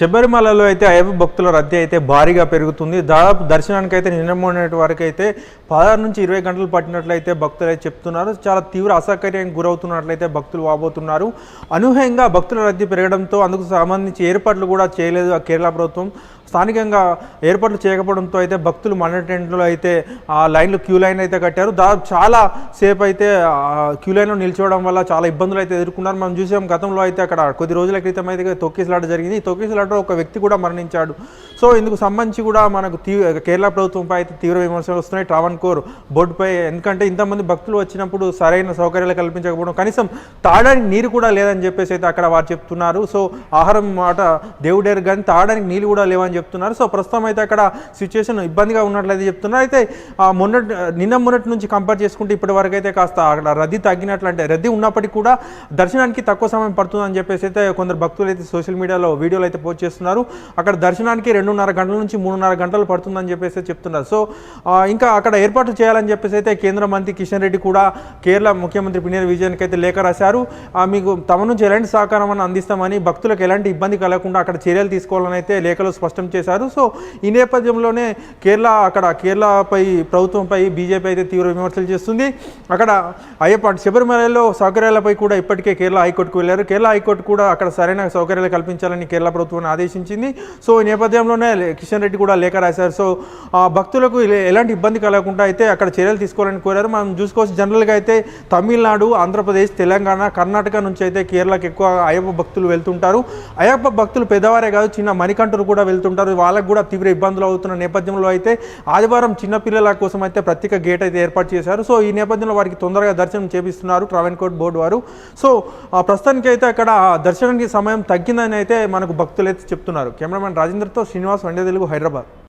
శబరిమలలో అయితే అయ్యప్ప భక్తుల రద్దీ అయితే భారీగా పెరుగుతుంది. దాదాపు దర్శనానికి అయితే నిన్న వరకు అయితే పదహారు నుంచి ఇరవై గంటలు పట్టినట్లయితే భక్తులు అయితే చెప్తున్నారు. చాలా తీవ్ర అసౌకర్యానికి గురవుతున్నట్లయితే భక్తులు వాబోతున్నారు. అనూహ్యంగా భక్తుల రద్దీ పెరగడంతో అందుకు సంబంధించి ఏర్పాట్లు కూడా చేయలేదు ఆ కేరళ ప్రభుత్వం. స్థానికంగా ఏర్పాట్లు చేయకపోవడంతో అయితే భక్తులు మన టెంట్లో అయితే ఆ లైన్లు క్యూ లైన్ అయితే కట్టారు. దాదాపు చాలా సేపు అయితే ఆ క్యూ లైన్లో నిల్చోవడం వల్ల చాలా ఇబ్బందులు అయితే ఎదుర్కొన్నారు. మనం చూసాం గతంలో అయితే అక్కడ కొద్ది రోజుల క్రితం అయితే తొక్కిసలాట జరిగింది. ఈ ఒక వ్యక్తి కూడా మరణించాడు. సో ఇందుకు సంబంధించి కూడా మనకు తీవ్ర కేరళ ప్రభుత్వంపై అయితే తీవ్ర విమర్శలు వస్తున్నాయి. ట్రావెన్కోర్ బోర్డుపై ఎందుకంటే ఇంతమంది భక్తులు వచ్చినప్పుడు సరైన సౌకర్యాలు కల్పించకపోవడం కనీసం తాగడానికి నీరు కూడా లేదని చెప్పేసి అయితే అక్కడ వారు చెప్తున్నారు. సో ఆహారం మాట దేవుడేరు కానీ తాగడానికి నీళ్ళు కూడా లేవని చెప్తున్నారు. సో ప్రస్తుతం అయితే అక్కడ సిచ్యువేషన్ ఇబ్బందిగా ఉన్నట్లయితే చెప్తున్నారు. అయితే మొన్నటి నిన్న మొన్నటి నుంచి కంపేర్ చేసుకుంటే ఇప్పటి వరకు అయితే కాస్త అక్కడ రద్దీ తగ్గినట్లు అంటే రద్దీ ఉన్నప్పటికీ కూడా దర్శనానికి తక్కువ సమయం పడుతుందని చెప్పేసి అయితే కొందరు భక్తులు అయితే సోషల్ మీడియాలో వీడియోలు అయితే పోస్ట్ చేస్తున్నారు. అక్కడ దర్శనానికి రెండు రెండున్నర గంటల నుంచి మూడున్నర గంటలు పడుతుందని చెప్పేసి చెప్తున్నారు. సో ఇంకా అక్కడ ఏర్పాటు చేయాలని చెప్పేసి అయితే కేంద్ర మంత్రి కిషన్ రెడ్డి కూడా కేరళ ముఖ్యమంత్రి పినీర్ విజయన్కి అయితే లేఖ రాశారు. ఆ, మీకు తమ నుంచి ఎలాంటి సహకారం అని అందిస్తామని భక్తులకు ఎలాంటి ఇబ్బంది కలగకుండా అక్కడ చర్యలు తీసుకోవాలని అయితే లేఖలో స్పష్టం చేశారు. సో ఈ నేపథ్యంలోనే కేరళ అక్కడ కేరళపై ప్రభుత్వంపై బీజేపీ అయితే తీవ్ర విమర్శలు చేస్తుంది. అక్కడ అయ్యప్ప శబరిమలలో సౌకర్యాలపై కూడా ఇప్పటికే కేరళ హైకోర్టుకు వెళ్ళారు. కేరళ హైకోర్టు కూడా అక్కడ సరైన సౌకర్యాలు కల్పించాలని కేరళ ప్రభుత్వాన్ని ఆదేశించింది. సో ఈ నేపథ్యంలోనే లే- కిషన్ రెడ్డి కూడా లేఖ రాశారు. సో ఆ, భక్తులకు ఎలాంటి ఇబ్బంది కలగకుండా అయితే అక్కడ చర్యలు తీసుకోవాలని కోరారు. మనం చూసుకోవచ్చు జనరల్గా అయితే తమిళనాడు ఆంధ్రప్రదేశ్ తెలంగాణ కర్ణాటక నుంచి అయితే కేరళకి ఎక్కువ అయ్యప్ప భక్తులు వెళ్తుంటారు. అయ్యప్ప భక్తులు పెద్దవారే కాదు చిన్న మణికంఠరు కూడా వెళ్తుంటారు. వాళ్ళకు కూడా తీవ్ర ఇబ్బందులు అవుతున్న నేపథ్యంలో అయితే ఆదివారం చిన్నపిల్లల కోసం అయితే ప్రత్యేక గేట్ అయితే ఏర్పాటు చేశారు. సో ఈ నేపథ్యంలో వారికి తొందరగా దర్శనం చేపిస్తున్నారు ట్రావెన్కోట్ బోర్డు వారు. సో ఆ, ప్రస్తుతానికి అయితే అక్కడ దర్శనానికి సమయం తగ్గిందని అయితే మనకు భక్తులు అయితే చెప్తున్నారు. కెమెరామెన్ రాజేంద్రతో శ్రీనివాస్ వండే తెలుగు హైదరాబాద్.